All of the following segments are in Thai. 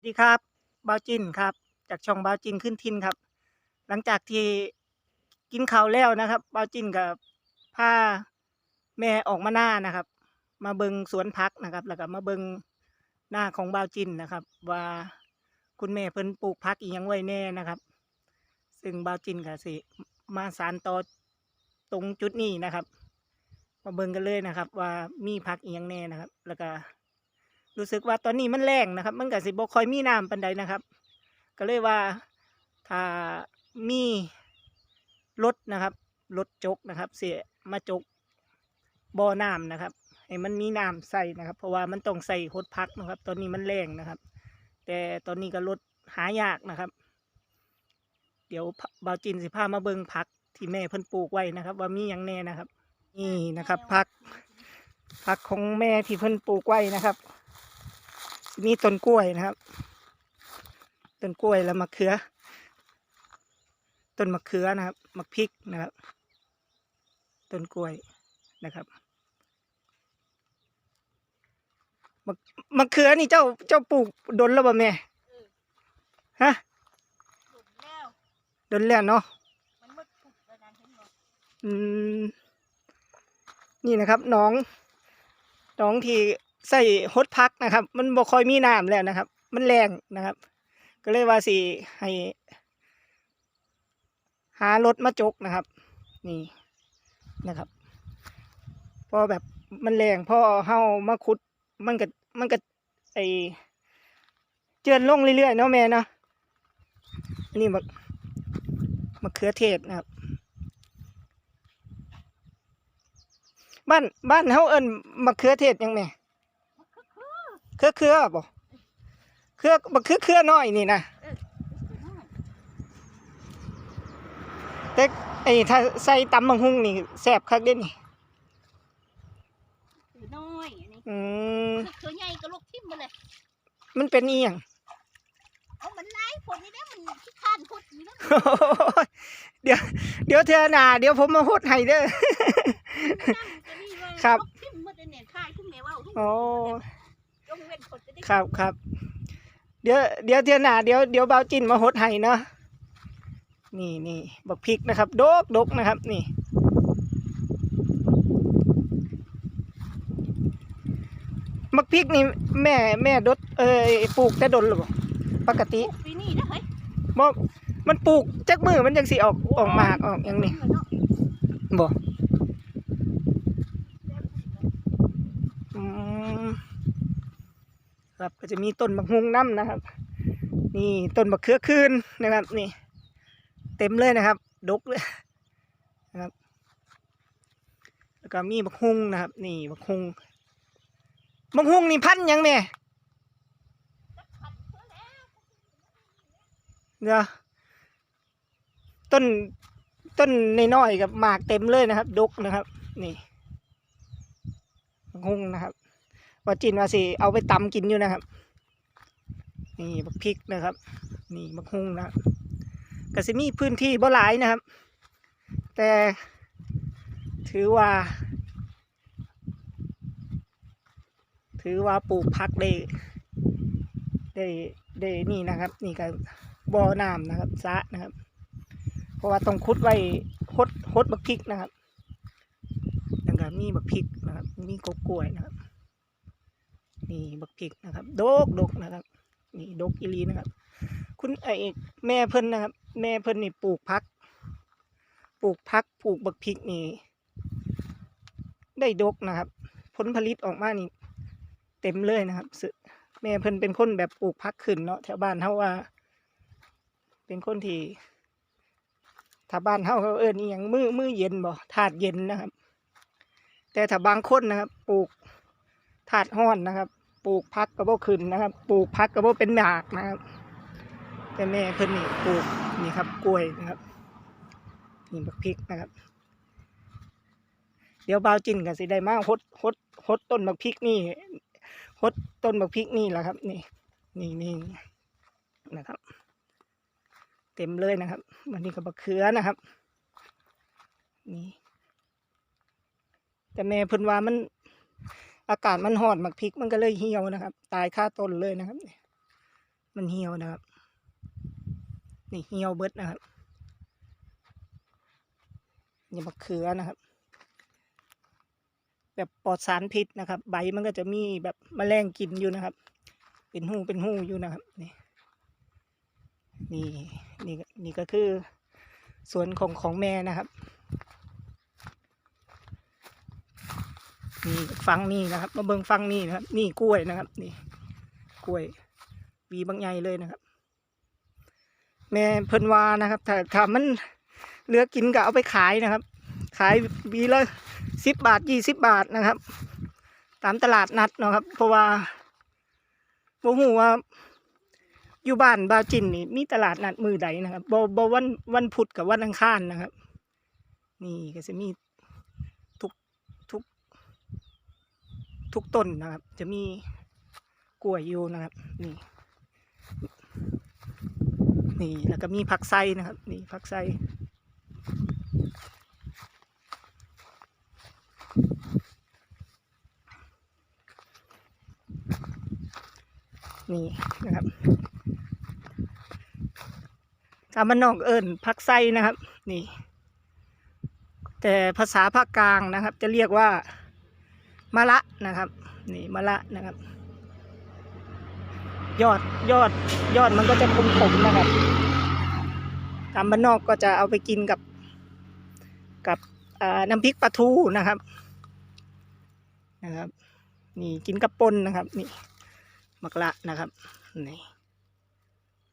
สวัสดีครับบ้าจินครับ จากช่องบ้าจินขึ้นทินครับ หลังจากที่กินข้าวแล้วนะครับบ้าจินกับพาแม่ออกมาหน้านะครับ มาเบิงสวนพักนะครับ แล้วก็มาเบิงหน้าของบ้าจินนะครับ ว่าคุณแม่เพิ่นปลูกพักอีหยังไว้แน่นะครับ ซึ่งบ้าจินก็สิมาสานต่อตรงจุดนี้นะครับ มาเบิงกันเลยนะครับ ว่ามีพักอีหยังแน่นะครับ แล้วก็ รู้สึกว่าตอนนี้มันแรงนะครับ มันก็สิบ่ค่อยมีน้ำปานใดนะครับ ก็เลยว่าถ้ามีรถนะครับรถจกนะครับ เสียมาจกบ่อน้ำนะครับให้มันมีน้ำใส่นะครับ เพราะว่ามันต้องใส่หดพักนะครับ ตอนนี้มันแรงนะครับ แต่ตอนนี้ก็รถหายากนะครับ เดี๋ยวบาวจินสิพามาเบิงพักที่แม่เพิ่นปลูกไว้นะครับ ว่ามีอย่างแน่นะครับ นี่นะครับพักผักของแม่ที่เพิ่นปลูกไว้นะครับ มีต้นกล้วยนะครับ ต้นกล้วยแล้วมะเขือ ต้นมะเขือนะครับมะพริกนะครับ ต้นกล้วยนะครับมะมะเขือนี่เจ้าเจ้าปลูกดนแล้วบ่แม่ฮะหลุดแล้วดนแล้วเนาะมันมืดผุดแล้วนั้นเห็นบ่อืมนี่นะครับน้องน้องที่ ใส่ฮดพักนะครับ มันบ่ค่อยมีน้ำแล้วนะครับ มันแรงนะครับ ก็เลยว่าสิให้ หารถมาจกนะครับ นี่นะครับ พอแบบมันแรงพอเฮามาขุด มันก็มันก็ไอเจือนลงเรื่อยๆเนาะแม่เนาะอันนี่มะมะเขือเทศนะครับ บ้านบ้านเฮาเอิ้นมะเขือเทศยังแม่ เครือเครือบ่เครือบักเครือเครือน้อยนี่นะแต่ไอ้ถ้าใส่ตำบังหุงนี่แซ่บคักเด้นี่ถือน้อยอันนี้อืมคือเขือใหญ่ก็ลูกทิ่มมาเลยมันเป็นอีหยังเอามันไล่ผลนี่ได้มันขี้ข้านพดอยู่แล้วโอ้ยเดี๋ยวเดี๋ยวเธอหน้าเดี๋ยวผมมาโหดให้เด้อนั่งจะนี่ว่าครับลูกทิ่มมาแต่เนี่ยข้ายทุ่มแม่ว่าวทุ่มโอ้ยกเว้น ผลจะได้ครับครับ เดี๋ยวเดี๋ยวเทื่อหน้าเดี๋ยวเดี๋ยวเบาจินมาโหดให้เนาะนี่นี่บักพริกนะครับ ดกดกนะครับ นี่มักพริกนี่แม่แม่ดดเอ้ยปลูกแต่ดนหรือเปล่าปกติปีนี้นะเฮ้ยบ่มันปลูกจักมือมันจังสิออกออกหมากออกอย่างนี้บ่อืม ครับก็จะมีต้นบักฮุงน้ำนะครับ นี่ต้นบักเขือคืนนะครับ นี่ เต็มเลยนะครับ ดกเลยนะครับ แล้วก็มีบักฮุงนะครับ นี่บักฮุงบักฮุงนี่พันยังแม่เดี๋ยวต้นต้นน้อยๆกับหมากเต็มเลยนะครับ ดกนะครับ นี่บักฮุงนะครับ ว่าจินว่าสิเอาไปตำกินอยู่นะครับ นี่บักพริกนะครับ นี่บักฮุงนะครับก็สิมีพื้นที่บ่หลายนะครับ แต่ถือว่า ถือว่าปลูกพักได้ได้ได้นี่นะครับนี่ก็บ่อน้ำนะครับสะนะครับ เพราะว่าต้องคุดไว้หดหดบักพริกนะครับแล้วก็มีบักพริกนะครับมีกกล้วยนะครับ นี่บักพริกนะครับ ดกดกนะครับ นี่ดกอีลีนะครับ คุณไอแม่เพิ่นนะครับ แม่เพิ่นนี่ปลูกพัก ปลูกพักปลูกบักพริกนี่ ได้ดกนะครับ ผลผลิตออกมานี่ เต็มเลยนะครับแม่เพิ่นเป็นคนแบบปลูกพักขึ้นเนาะแถวบ้านเฮาว่า เป็นคนที่ถ้าบ้านเฮาเขาเอิ้นอีหยังมือมือเย็นบ่ถาดเย็นนะครับ แต่ถ้าบางคนนะครับ ปลูกถาดห้อนนะครับ ปลูกพักก็บ่ขึ้นนะครับ ปลูกพักก็บ่เป็นหมากนะครับ แต่แม่เพิ่นนี่ปลูกนี่ครับกล้วยนะครับนี่บักพริกนะครับ เดี๋ยวบ่าวจินก็สิได้มาหดหดหดต้นบักพริกนี่หดต้นบักพริกนี่แหละครับ นี่ นี่นี่นะครับ เต็มเลยนะครับวันนี้ก็บักเขือนะครับ นี่แต่แม่เพิ่นว่ามัน อากาศมันหอดบักพริกมันก็เลยเหี่ยวนะครับ ตายค่าต้นเลยนะครับ มันเหี่ยวนะครับ นี่เหี่ยวเบิดนะครับนี่มะเขือนะครับ แบบปลอดสารพิษนะครับ ใบมันก็จะมีแบบแมลงกินอยู่นะครับ เป็นหูเป็นหูอยู่นะครับ นี่นี่นี่นี่ก็คือสวนของของแม่นะครับ นี่ฟังนี่นะครับ มาเบิ่งฟังนี่นะครับ นี่กล้วยนะครับ นี่กล้วยวีบางใหญ่เลยนะครับ แม่เพิ่นวานะครับถ้าถ้ามันเหลือกินก็เอาไปขายนะครับ ขายวีละสิบบาทยี่สิบบาทนะครับ ตามตลาดนัดนะครับ เพราะว่าโมหูว่าอยู่บ้านบาวจินนี่มีตลาดนัดมือใดนะครับบ่บ่วันวันพุธกับวันอังคารนะครับ นี่ก็จะมีทุกทุก ทุกต้นนะครับ จะมีกล้วยอยู่นะครับ นี่ นี่แล้วก็มีผักไส้นะครับ นี่ผักไส้นี่นะครับตามมันนอกเอิญผักไส้นะครับ นี่ แต่ภาษาภาคกลางนะครับ จะเรียกว่า มะละนะครับ นี่มะละนะครับ ยอดยอดยอดมันก็จะขมๆนะครับตามบ้านนอกก็จะเอาไปกินกับกับน้ำพริกปลาทูนะครับนะครับ นี่กินกับปนนะครับ นี่มักละนะครับนี่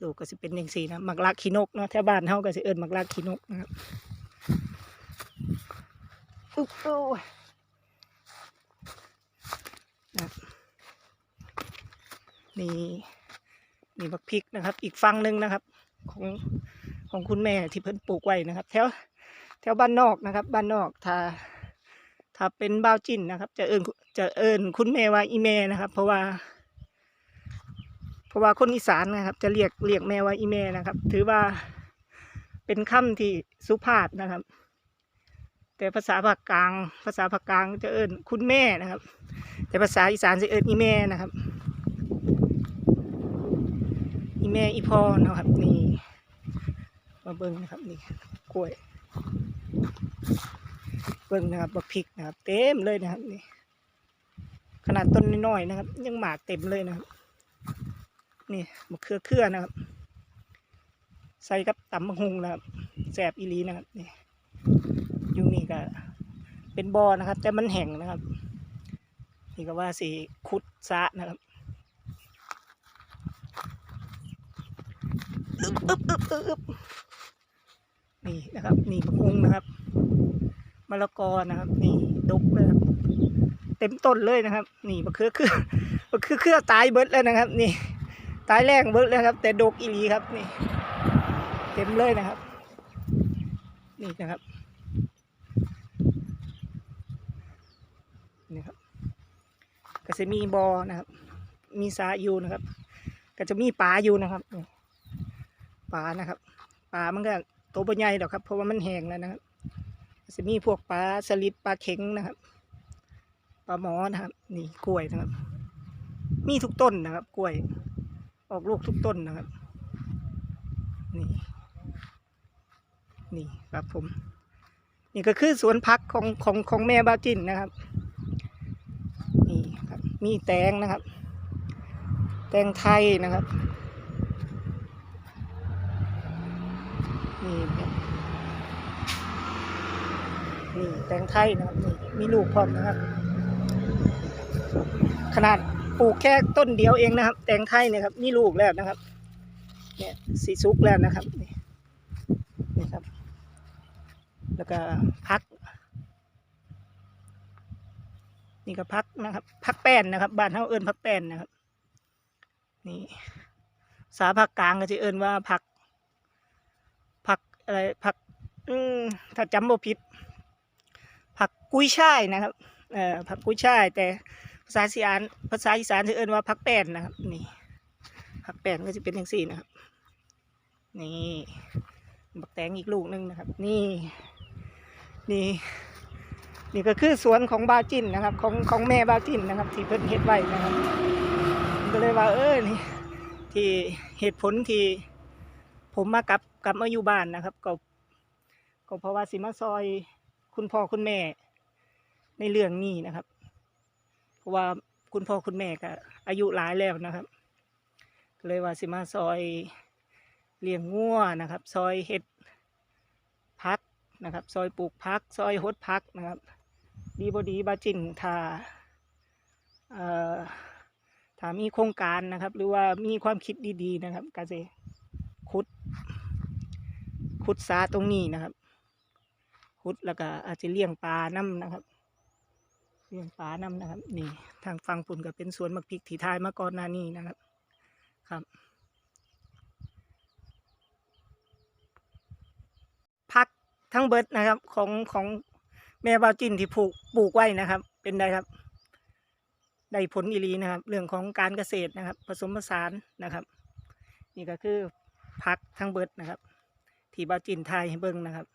ลูกก็จะเป็นอย่างสีนะมักละขี้นกเนาะแถวบ้านเฮาก็จะเอิ้นมักละขี้นกนะครับอุ๊บโอ้ยนะครับ นี่นี่บักพริกนะครับ อีกฝั่งหนึ่งนะครับ ของของคุณแม่ที่เพิ่นปลูกไว้นะครับ แถวแถวบ้านนอกนะครับ บ้านนอกถ้าถ้าเป็นบ้าวจิ้นนะครับ จะเอิญจะเอิญคุณแม่ว่าอีแม่นะครับ เพราะว่า เพราะว่าคนอีสานนะครับ จะเรียกเรียกแม่ว่าอีแม่นะครับ ถือว่าเป็นคำที่สุภาพนะครับ แต่ภาษาภาคกลาง ภาษาภาคกลางจะเอิญคุณแม่นะครับ แต่ภาษาอีสานจะเอิญอีแม่นะครับ อีแม่อีพ่อนะครับนี่มาเบิ้งนะครับนี่กล้วย เบิ้งนะครับบักพริกนะครับ เต็มเลยนะครับนี่ขนาดต้นน้อยๆนะครับ ยังหมากเต็มเลยนะครับ นี่มะเขือเครือนะครับ ใส่กับตำมะฮุงนะครับแสบอีลีนะครับนี่อยู่นี่ก็เป็นบอนะครับ แต่มันแห้งนะครับนี่ก็ว่าสีขุดซะนะครับ อึบอึบอึบอึบนี่นะครับ นี่มะฮุงนะครับมะละกอนะครับ นี่ดกเลยครับเต็มต้นเลยนะครับ นี่มะเขือเครือมะเขือเครือตายเบิดแล้วนะครับ นี่ตายแรงเบิดแล้วครับ แต่ดกอีหลีครับ นี่ เต็มเลยนะครับ นี่นะครับนี่ครับก็จะมีบอนะครับ มีสาอยู่นะครับ ก็จะมีปลาอยู่นะครับนี่ ปลานะครับปลามันก็โตวใหญ่ดอกครับ เพราะว่ามันแห้งแล้วนะครับจะมีพวกปลาสลิดปลาเข็งนะครับปลาหมอนะครับ นี่กล้วยนะครับ มีทุกต้นนะครับ กล้วย ออกลูกทุกต้นนะครับ นี่ นี่ครับผม นี่ก็คือสวนพักของของของแม่บาจินนะครับ นี่ครับ มีแตงนะครับ แตงไทยนะครับ นี่นี่แตงไทยนะครับนี่มีลูกพร้อมนะครับ ขนาดปลูกแค่ต้นเดียวเองนะครับ แตงไทยเนี่ยครับนี่ลูกแล้วนะครับ เนี่ยสีซุกแล้วนะครับนี่นี่ครับ แล้วก็พัก นี่ก็พักนะครับ พักแป้นนะครับบ้านเฮาเอิ้นพักแป้นนะครับ นี่สาภาคกลางก็จะเอิ้นว่าผักผัก อะไรผักอืมถ้าจำบ่ผิด ผักกุ้ยช่ายนะครับเอ่อผักกุ้ยช่าย แต่ภาษาอีสานภาษาอีสานจะเอิ้นว่าผักแป้นนะครับ นี่ผักแป้นก็จะเป็นอย่างสี่นะครับ นี่บักแตงอีกลูกหนึงนะครับ นี่ นี่ นี่ก็คือสวนของบาจินนะครับ ของของแม่บาจินนะครับ ที่เพิ่นเฮ็ดไว้นะครับก็เลยว่าเออนี่ที่เหตุผลที่ผมมากับ กลับมาอยู่บ้านนะครับ ก็ก็เพราะว่าสิมาซอยคุณพ่อคุณแม่ ในเรื่องนี้นะครับ เพราะว่าคุณพ่อคุณแม่ก็อายุหลายแล้วนะครับ เลยว่าสิมาซอยเลี้ยงงัวนะครับ ซอยเห็ดพักนะครับ ซอยปลูกพัก ซอยหดพักนะครับ ดีบดีบาจินถ้าเอ่อถ้ามีโครงการนะครับ หรือว่ามีความคิดดีๆนะครับก็จะขุด ขุดสาตรงนี้นะครับขุดแล้วก็อาจจะเลี้ยงปลาน้ำนะครับ เลี้ยงปลาน้ำนะครับ นี่ ทางฟังปุ่นก็เป็นสวนมักพริกที่ทายมาก่อนหน้านี้นะครับ ครับพักทั้งเบิดนะครับของของแม่บาจินที่ปลูกปลูกไว้นะครับ เป็นไดครับ ได้ผลอีหลีนะครับ เรื่องของการเกษตรนะครับ ผสมผสานนะครับ นี่ก็คือพักทั้งเบิดนะครับ ที่บาจินทายให้เบิ่งนะครับ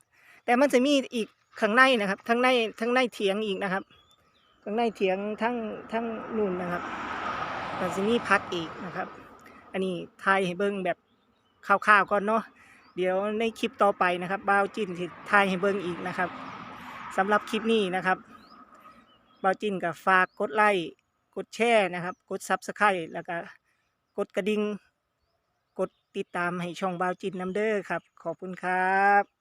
แต่มันจะมีอีกข้างในนะครับทั้งในทั้งในเถียงอีกนะครับข้างในเถียงทั้งทั้งนู่นนะครับก็จะมีพักอีกนะครับ อันนี้ทายให้เบิ่งแบบคร่าวๆก่อนเนาะเดี๋ยวในคลิปต่อไปนะครับบ่าวจินที่ทายให้เบิ่งอีกนะครับสำหรับคลิปนี้นะครับบ่าวจินกับฝากกดไลค์กดแชร์นะครับ กดซับสไครต์แล้วก็กดกระดิ่ง ติดตามให้ช่องบาวจินน้ำเด้อครับ ขอบคุณครับ